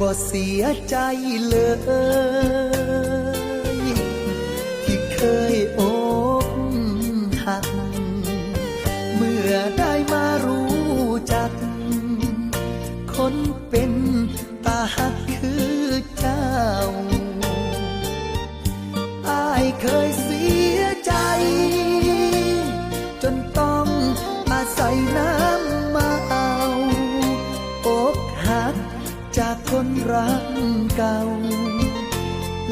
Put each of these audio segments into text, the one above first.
บ่เสียใจเลย ที่เคยอกหัก เมื่อได้มารู้จัก คนเป็นตาหักคือ รักเก่า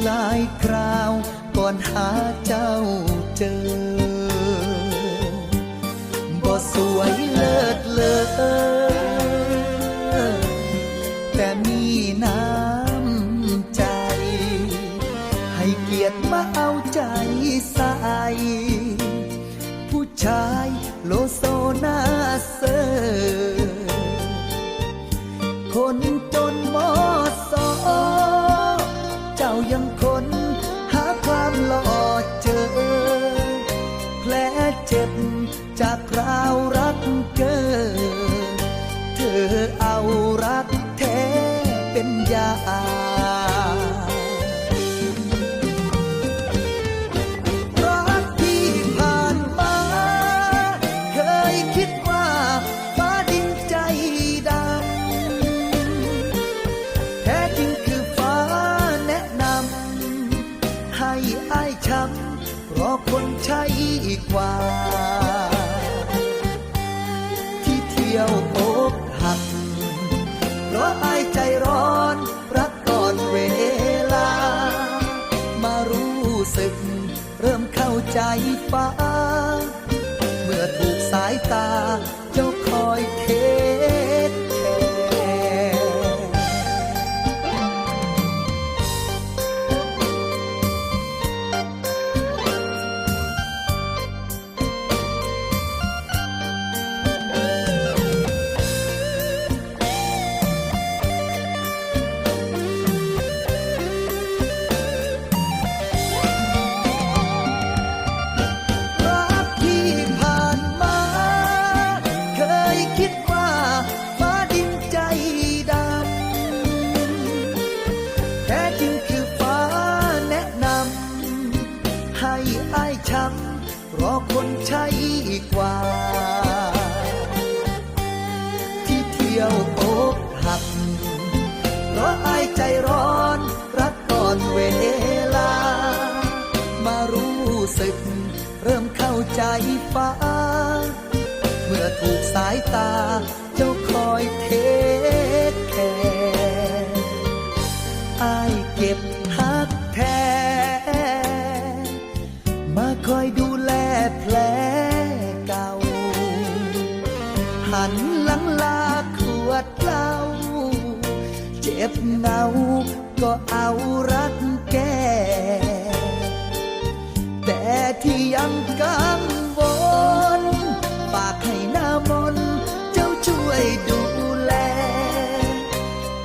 หลายคราวก่อนหาเจ้าเจอ บ่สวยเลิศเลอแต่มีน้ำใจ ให้เกียรติมาเอาใจใส่ผู้ชายโลโซนาเซอร์คน จากคราวรักเกินเธอเอารักแท้เป็นยา ใจฟ้า เมื่อถูกสายตาเจ้าคอยเท ราะคนใช่กว่า ที่เที่ยวอกหัก เพราะอายใจร้อน รักก่อนเวลา มารู้สึก เริ่มเข้าใจฟ้า เมื่อถูกสายตา เจ้าคอยเทคแคร์อายเก็บหักแท้ หันหลังลาขวดเหล้าเจ็บเงาก็เอารักแก้แต่ที่ยังกังวลฝากให้หน้ามนเจ้าช่วยดูแล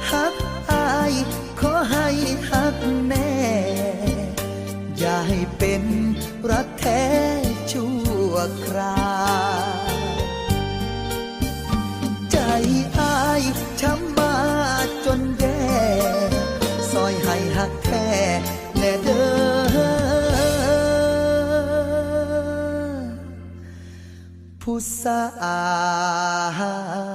ฮักอายขอให้ฮักแน่ อย่าให้เป็นรักแท้ชั่วคราว อายช้ำมาจนแย่ซอยให้หักแท้แน่เด้อผู้สาว